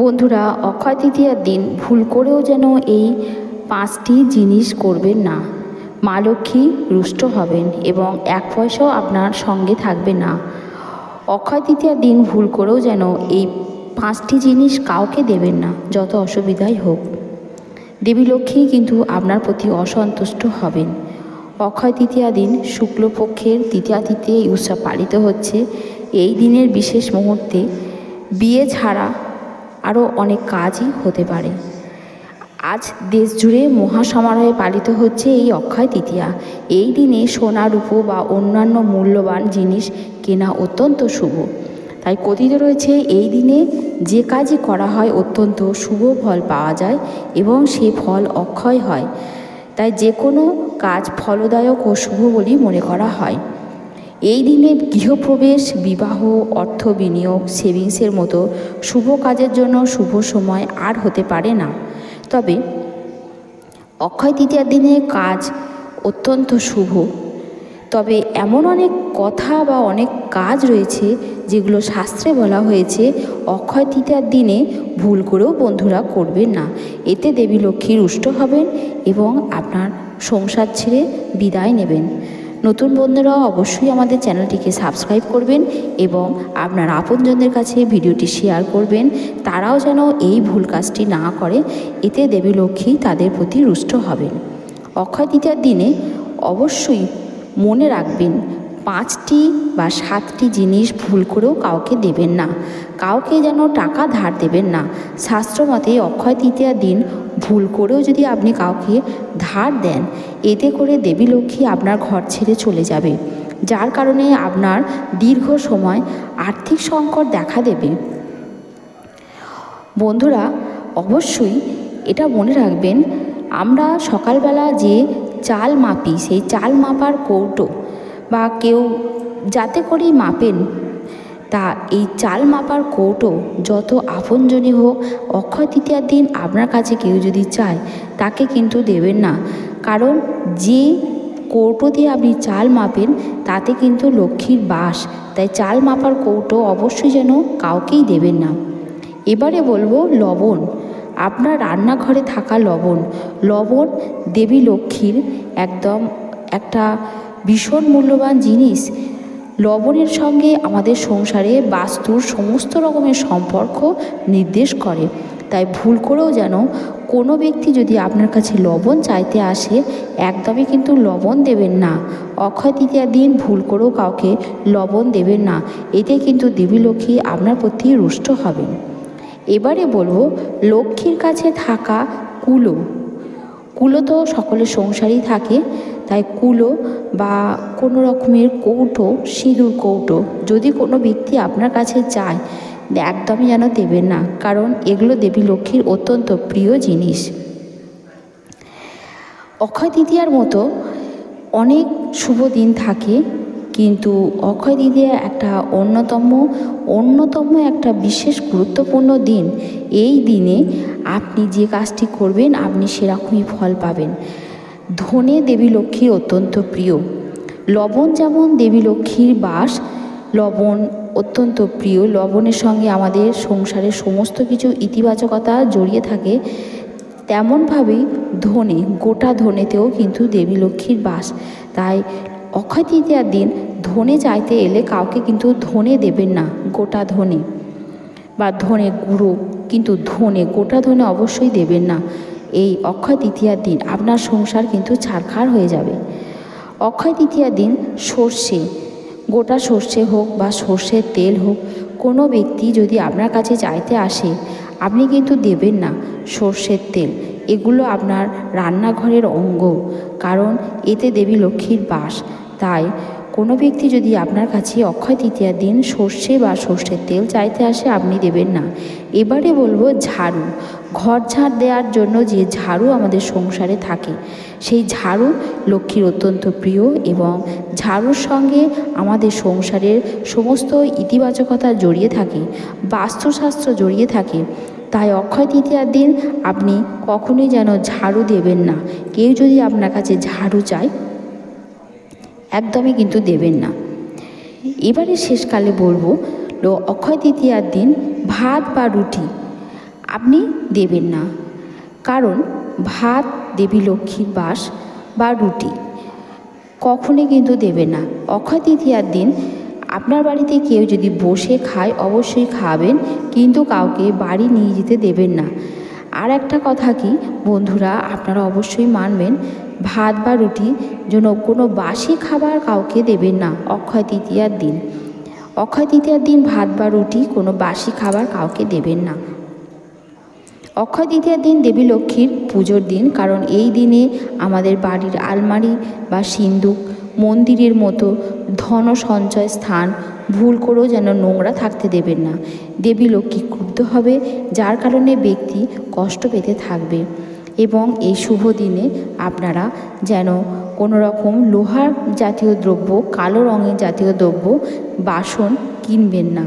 বন্ধুরা অক্ষয় তৃতীয়ার দিন ভুল করেও যেন এই পাঁচটি জিনিস করবেন না। মা লক্ষ্মী রুষ্ট হবেন এবং এক পয়সাও আপনার সঙ্গে থাকবে না। অক্ষয় তৃতীয়ার দিন ভুল করেও যেন এই পাঁচটি জিনিস কাউকে দেবেন না, যত অসুবিধাই হোক। দেবী লক্ষ্মী কিন্তু আপনার প্রতি অসন্তুষ্ট হবেন। অক্ষয় তৃতীয়া দিন শুক্লপক্ষের তৃতীয়া তিথি এই উৎসব পালিত হচ্ছে। এই দিনের বিশেষ মুহূর্তে বিয়ে ছাড়া আরও অনেক কাজই হতে পারে। আজ দেশ জুড়ে মহাসমারোহে পালিত হচ্ছে এই অক্ষয় তৃতীয়া। এই দিনে সোনা, রূপো বা অন্যান্য মূল্যবান জিনিস কেনা অত্যন্ত শুভ। তাই কথিত রয়েছে, এই দিনে যে কাজই করা হয় অত্যন্ত শুভ ফল পাওয়া যায় এবং সে ফল অক্ষয় হয়। তাই যে কোনো কাজ ফলদায়ক ও শুভ বলেই মনে করা হয়। এই দিনে গৃহপ্রবেশ, বিবাহ, অর্থ বিনিয়োগ, সেভিংসের মতো শুভ কাজের জন্য শুভ সময় আর হতে পারে না। তবে অক্ষয় তৃতীয়ার দিনে কাজ অত্যন্ত শুভ। তবে এমন অনেক কথা বা অনেক কাজ রয়েছে যেগুলো শাস্ত্রে বলা হয়েছে, অক্ষয় তৃতীয়ার দিনে ভুল করেও বন্ধুরা করবেন না। এতে দেবী লক্ষ্মী রুষ্ট হবেন এবং আপনার সংসার ছেড়ে বিদায় নেবেন। নতুন বন্ধুরা অবশ্যই আমাদের চ্যানেলটিকে সাবস্ক্রাইব করবেন এবং আপনার আপনজনদের কাছে ভিডিওটি শেয়ার করবেন। তারাও যেন এই ভুল কাজটি না করে, এতে দেবী লক্ষ্মী তাদের প্রতি রুষ্ট হবেন। অক্ষয় তৃতীয়ার দিনে অবশ্যই মনে রাখবেন, পাঁচটি বা সাতটি জিনিস ভুল করেও কাউকে দেবেন না। কাউকে যেন টাকা ধার দেবেন না। শাস্ত্রমতে অক্ষয় তৃতীয়ার দিন ভুল করেও যদি আপনি কাউকে ধার দেন, এতে করে দেবী লক্ষ্মী আপনার ঘর ছেড়ে চলে যাবে। যার কারণে আপনার দীর্ঘ সময় আর্থিক সংকট দেখা দেবে। বন্ধুরা, অবশ্যই এটা মনে রাখবেন, আমরা সকালবেলা যে চাল মাপি, সেই চাল মাপার কৌটো বা কেউ যাতে করেই মাপেন তা এই চাল মাপার কৌটো যত আপনজনই হোক, অক্ষয় তৃতীয়ার দিন আপনার কাছে কেউ যদি চায়, তাকে কিন্তু দেবেন না। কারণ যে কৌটো দিয়ে আপনি চাল মাপেন, তাতে কিন্তু লক্ষ্মীর বাস। তাই চাল মাপার কৌটো অবশ্যই যেন কাউকেই দেবেন না। এবারে বলব লবণ। আপনার রান্নাঘরে থাকা লবণ। লবণ দেবী লক্ষ্মীর একদম একটা ভীষণ মূল্যবান জিনিস। লবণের সঙ্গে আমাদের সংসারে বাস্তুর সমস্ত রকমের সম্পর্ক নির্দেশ করে। তাই ভুল করেও যেন কোনো ব্যক্তি যদি আপনার কাছে লবণ চাইতে আসে, একদমই কিন্তু লবণ দেবেন না। অক্ষয় তৃতীয়ার দিন ভুল করেও কাউকে লবণ দেবেন না। এতে কিন্তু দেবী লক্ষ্মী আপনার প্রতি রুষ্ট হবেন। এবারে বলব, লক্ষ্মীর কাছে থাকা কুলো। কুলো তো সকলের সংসারই থাকে। তাই কুলো বা কোনো রকমের কৌটো, সিঁদুর কৌটো, যদি কোনো ব্যক্তি আপনার কাছে চায়, একদমই যেন দেবেন না, কারণ এগুলো দেবী লক্ষ্মীর অত্যন্ত প্রিয় জিনিস। অক্ষয় তৃতীয়ার মতো অনেক শুভ দিন থাকে, কিন্তু অক্ষয় তৃতীয়া একটা অন্যতম অন্যতম একটা বিশেষ গুরুত্বপূর্ণ দিন। এই দিনে আপনি যে কাজটি করবেন, আপনি সেরকমই ফল পাবেন। ধনে দেবী লক্ষ্মীর অত্যন্ত প্রিয়। লবণ যেমন দেবী লক্ষ্মীর বাস, লবণ অত্যন্ত প্রিয়। লবণের সঙ্গে আমাদের সংসারের সমস্ত কিছু ইতিবাচকতা জড়িয়ে থাকে। তেমনভাবেই ধনে, গোটা ধনেতেও কিন্তু দেবী লক্ষ্মীর বাস। তাই অক্ষয় তৃতীয়ার দিন ধনে চাইতে এলে কাউকে কিন্তু ধনে দেবেন না, গোটা ধনে। বা ধনে গুঁড়ো, কিন্তু ধনে, গোটা ধনে অবশ্যই দেবেন না। এই অক্ষয় তৃতীয়ার দিন আপনার সংসার কিন্তু ছারখার হয়ে যাবে। অক্ষয় তৃতীয়ার দিন সর্ষে, গোটা সর্ষে হোক বা সর্ষের তেল হোক, কোনো ব্যক্তি যদি আপনার কাছে চাইতে আসে, আপনি কিন্তু দেবেন না সর্ষের তেল। এগুলো আপনার রান্নাঘরের অঙ্গ, কারণ এতে দেবী লক্ষ্মীর বাস। তাই কোনো ব্যক্তি যদি আপনার কাছে অক্ষয় তৃতীয়ার দিন সর্ষে বা সর্ষের তেল চাইতে আসে, আপনি দেবেন না। এবারে বলব ঝাড়ু। ঘর ঝাড় দেওয়ার জন্য যে ঝাড়ু আমাদের সংসারে থাকে, সেই ঝাড়ু লক্ষ্মীর অত্যন্ত প্রিয় এবং ঝাড়ুর সঙ্গে আমাদের সংসারের সমস্ত ইতিবাচকতা জড়িয়ে থাকে, বাস্তুশাস্ত্র জড়িয়ে থাকে। তাই অক্ষয় তৃতীয়ার দিন আপনি কখনোই যেন ঝাড়ু দেবেন না। কেউ যদি আপনার কাছে ঝাড়ু চায় একদমই কিন্তু দেবেন না। এবারে শেষকালে বলব অক্ষয় তৃতীয়ার দিন ভাত বা রুটি আপনি দেবেন না। কারণ ভাত, দেবী লক্ষ্মীর বাস বা রুটি কখনই কিন্তু দেবে না। অক্ষয় তৃতীয়ার দিন আপনার বাড়িতে কেউ যদি বসে খায়, অবশ্যই খাবেন, কিন্তু কাউকে বাড়ি নিয়ে যেতে দেবেন না। আর একটা কথা কি? বন্ধুরা, আপনারা অবশ্যই মানবেন, ভাত বা রুটি যেন কোনো বাসি খাবার কাউকে দেবেন না, অক্ষয় তৃতীয়ার দিন। অক্ষয় তৃতীয়ার দিন ভাত বা রুটি কোনো বাসি খাবার কাউকে দেবেন না। অক্ষয় তৃতীয়ার দিন দেবী লক্ষ্মীর পুজোর দিন, কারণ এই দিনে আমাদের বাড়ির আলমারি বা সিন্দুক মন্দিরের মতো ধন সঞ্চয় স্থান ভুল করেও যেন নোংরা থাকতে দেবেন না। দেবী লক্ষ্মী ক্ষুব্ধ হবে, যার কারণে ব্যক্তি কষ্ট পেতে থাকবে। এবং এই শুভ দিনে আপনারা যেন কোনো রকম লোহার জাতীয় দ্রব্য, কালো রঙের জাতীয় দ্রব্য, বাসন কিনবেন না।